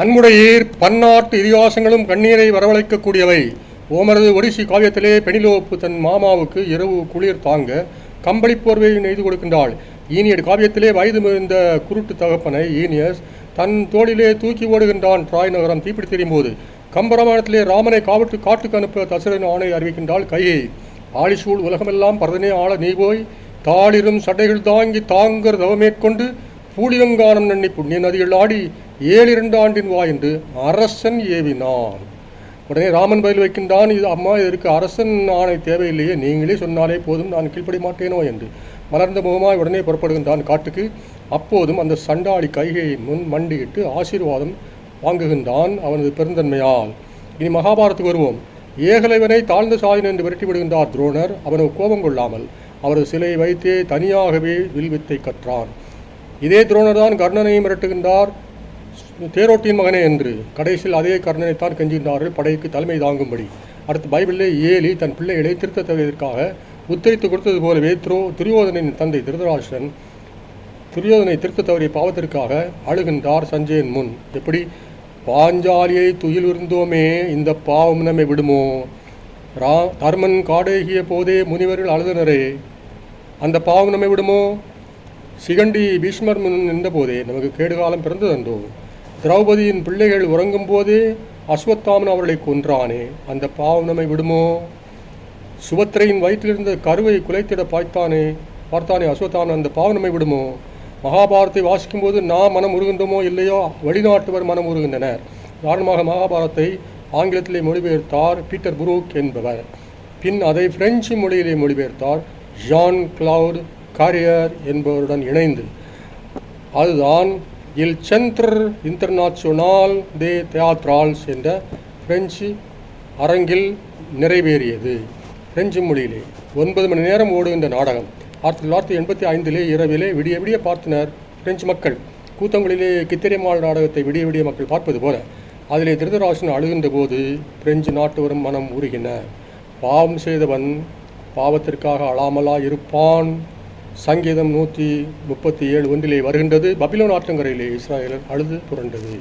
அன்புடையீர் பன்னாட்டு இதிகாசங்களும் கண்ணீரை வரவழைக்கக்கூடியவை. ஓமரது ஒடிசி காவியத்திலே பெணிலோப்பு தன் மாமாவுக்கு இரவு குளிர் தாங்க கம்பளி போர்வை நெய்து கொடுக்கின்றாள். ஈனியட் காவியத்திலே வயது மிகுந்த குருட்டு தகப்பனை ஈனியஸ் தன் தோளிலே தூக்கி ஓடுகின்றான் ட்ராய் நகரம் தீப்பிடி தெரியும் போது கம்பராமாயணத்திலே ராமனை காவட்டு காட்டுக்கு அனுப்ப தசரன் ஆணை அறிவிக்கின்றாள் கையை. ஆழிசூழ் உலகமெல்லாம் பரதனே ஆள நீ போய் தாளிரும் சடைகள் தாங்கி தாங்கர் தவமேற்கொண்டு பூலிலங்கானம் நன்னி புண்ணிய நதிகள் ஆடி ஏழிரண்டு ஆண்டின் வா என்று அரசன் ஏவினான். உடனே ராமன் பதில் வைக்கின்றான் இது அம்மா இதற்கு அரசன் ஆணை தேவையில்லையே நீங்களே சொன்னாலே போதும் நான் கீழ்ப்படி மாட்டேனோ என்று. மலர்ந்த முகமாய் உடனே புறப்படுகின்றான் காட்டுக்கு. அப்போதும் அந்த சண்டாளி கைகையை முன் மண்டியிட்டு ஆசீர்வாதம் வாங்குகின்றான் அவனது பெருந்தன்மையால். இனி மகாபாரத்துக்கு வருவோம். ஏகலைவனை தாழ்ந்த சாதின் என்று விரட்டி விடுகின்றார் துரோணர். அவனுக்கு கோபம் கொள்ளாமல் அவரது சிலையை வைத்தே தனியாகவே வில்வித்தை கற்றான். இதே துரோணர் தான் கர்ணனையும் மிரட்டுகின்றார். தேரோட்டியின் மகனே என்று. கடைசியில் அதே கர்ணனைத்தான் கெஞ்சுகின்றார்கள். படைக்கு தலைமை தாங்கும்படி. அடுத்து பைபிளிலே ஏலி தன் பிள்ளைகளை திருத்த தருவதற்காக உத்தரித்து கொடுத்தது போலவே துரோ துரியோதனின் தந்தை திருதராஷ்டிரன் துரியோதனை திருத்த தவறிய பாவத்திற்காக அழுகின்றார் சஞ்சயன் முன். எப்படி? பாஞ்சாலியை துயில் இருந்தோமே இந்த பாவம் நம்மை விடுமோ? ரா தர்மன் காடேகிய போதே முனிவர்கள் அழுதனரே அந்த பாவம் நம்மை விடுமோ? சிகண்டி பீஷ்மர் முன் நின்றபோதே நமக்கு கேடுகாலம் பிறந்ததன்றோ? திரௌபதியின் பிள்ளைகள் உறங்கும் போதே அஸ்வத்தாமன் அவர்களை கொன்றானே அந்த பாவம் நம்மை விடுமோ? சுபத்திரையின் வயிற்றிலிருந்த கருவை குலைத்திட பார்த்தானே பார்த்தானே அஸ்வத்தாமன் அந்த பாவம் நம்மை விடுமோ? மகாபாரத்தை வாசிக்கும்போது நாம் மனம் உருகின்றோமோ இல்லையோ? வெளிநாட்டவர் மனம் உருகின்றனர். உதாரணமாக மகாபாரத்தை ஆங்கிலத்திலே மொழிபெயர்த்தார் பீட்டர் புரூக் என்பவர். பின் அதை பிரெஞ்சு மொழியிலே மொழிபெயர்த்தார் ஜான் கிளவுட் காரியர் என்பவருடன் இணைந்து அதுதான் இல் சென்ட்ர் இன்டர்நாச்சுனால் தே தியாத்ரால்ஸ் என்ற பிரெஞ்சு அரங்கில் நிறைவேறியது. பிரெஞ்சு மொழியிலே. ஒன்பது மணி நேரம் ஓடுகின்ற நாடகம். ஆயிரத்தி தொள்ளாயிரத்தி எண்பத்தி ஐந்திலே இரவிலே விடிய விடிய பார்த்தனர் பிரெஞ்சு மக்கள். கூத்தங்களிலே கித்திரைமாள் நாடகத்தை விடிய விடிய மக்கள் பார்ப்பது போல அதிலே திருதராசன் அழுகின்ற போது பிரெஞ்சு நாட்டுவரும் மனம் உருகின. பாவம் செய்தவன் பாவத்திற்காக அழாமலா இருப்பான். சங்கீதம் நூற்றி முப்பத்தி ஏழு ஒன்றிலே வருகின்றது. பபிலோன் ஆற்றங்கரையிலே இஸ்ராயலர் அழுது புரண்டது.